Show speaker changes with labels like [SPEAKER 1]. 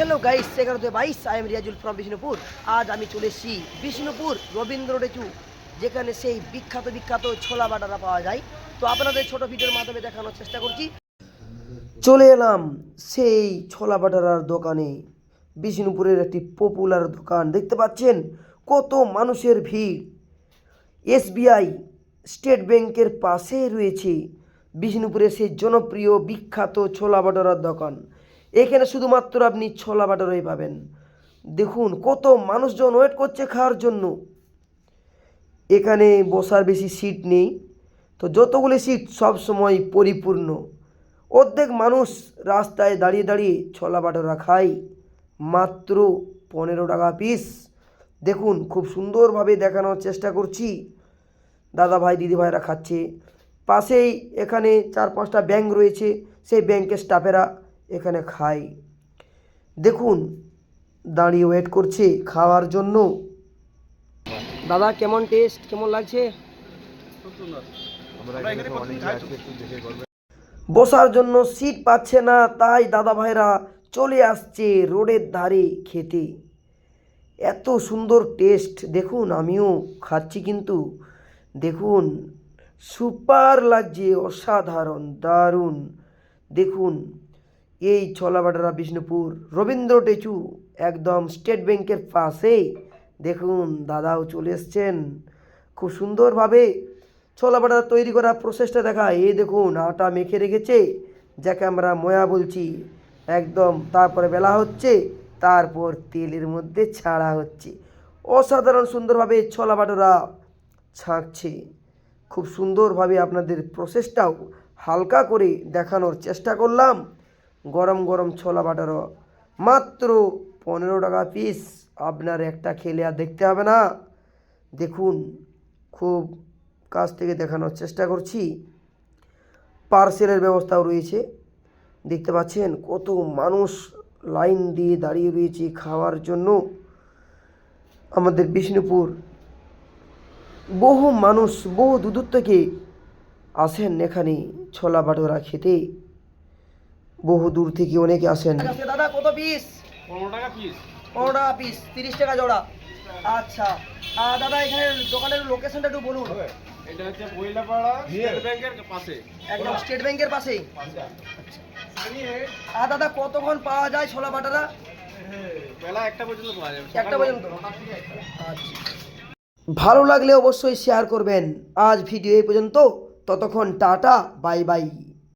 [SPEAKER 1] Hello guys এগারোতে বাইশ I am Riazul from Bishnupur আজ আমি চলে এসেছি বিষ্ণুপুর রবীন্দ্র রেচু যেখানে সেই বিখ্যাত বিখ্যাত ছোলা বাটারা পাওয়া যায়। তো আপনাদের ছোট ভিডিওর মাধ্যমে দেখানোর চেষ্টা করছি। চলে এলাম সেই ছোলা বাটারার দোকানে। বিষ্ণুপুরের একটি পপুলার দোকান। দেখতে পাচ্ছেন কত মানুষের ভিড়। এসবিআই স্টেট ব্যাংকের পাশে রয়েছে বিষ্ণুপুরের সেই জনপ্রিয়, বিখ্যাত ছোলা বাটারার দোকান। এখানে শুধুমাত্র আপনি ছোলা বাটারাই পাবেন। দেখুন, কত মানুষজন ওয়েট করছে খাওয়ার জন্য। এখানে বসার বেশি সিট নেই। তো যতগুলি সিট সব সময় পরিপূর্ণ। অর্ধেক মানুষ রাস্তায় দাঁড়িয়ে দাঁড়িয়ে ছোলা বাটারা খায়। মাত্র পনেরো টাকা পিস দেখুন, খুব সুন্দরভাবে দেখানোর চেষ্টা করছি। দাদা ভাই, দিদি ভাইরা খাচ্ছে। পাশেই এখানে চার পাঁচটা ব্যাংক রয়েছে। সেই ব্যাংকের স্টাফেরা এখানে খায় দেখুন দাঁড়িয়ে ওয়েট করছে খাওয়ার জন্য। দাদা কেমন টেস্ট কেমন লাগছে? বসার জন্য সিট পাচ্ছে না তাই দাদা ভাইরা চলে আসছে রোডের ধারে খেতে। এত সুন্দর টেস্ট দেখুন আমিও খাচ্ছি কিন্তু। দেখুন সুপার লাগছে অসাধারণ দারুণ। দেখুন এই ছোলা বাটারা বিষ্ণুপুর, রবীন্দ্র টেচু একদম স্টেট ব্যাংকের পাশে দেখুন, দাদাও চলে এসছেন। খুব সুন্দরভাবে ছোলা বাটারা তৈরি করার প্রসেসটা দেখা এই দেখুন, আটা মেখে রেখেছে, যাকে আমরা ময়া বলছি। একদম, তারপরে বেলা হচ্ছে, তারপর তেলের মধ্যে ছাড়া হচ্ছে। অসাধারণ সুন্দরভাবে ছোলা বাটারা ছাঁকছে। খুব সুন্দরভাবে আপনাদের প্রসেসটাও হালকা করে দেখানোর চেষ্টা করলাম। গরম গরম ছোলা বাটারও। মাত্র পনেরো টাকা পিস আপনার একটা খেলে আর দেখতে হবে না। দেখুন, খুব কাছ থেকে দেখানোর চেষ্টা করছি। পার্সেলের ব্যবস্থাও রয়েছে। দেখতে পাচ্ছেন কত মানুষ লাইন দিয়ে দাঁড়িয়ে রয়েছে খাওয়ার জন্য। আমাদের বিষ্ণুপুর। বহু মানুষ, বহু দূর থেকে আসেন এখানে ছোলা বাটোরা খেতে। বহু দূর থেকে অনেকে আসেন। দাদা কত পিস
[SPEAKER 2] পনেরো টাকা পিস
[SPEAKER 1] পনেরো টাকা পিস তিরিশ টাকা জোড়া। আচ্ছা আর দাদা এখানে দোকানের লোকেশনটা একটু বলুন।
[SPEAKER 2] এটা হচ্ছে বইলাপাড়া স্টেট ব্যাংকের পাশে।
[SPEAKER 1] একদম স্টেট ব্যাংকের পাশেই? আর দাদা কতক্ষণ পাওয়া যায় ছোলা বাটারা
[SPEAKER 2] বেলা একটা পর্যন্ত পাওয়া যাবে।
[SPEAKER 1] একটা পর্যন্ত? আচ্ছা। ভালো লাগলে অবশ্যই শেয়ার করবেন। আজ ভিডিও এই পর্যন্ত। ততক্ষণ টাটা বাই বাই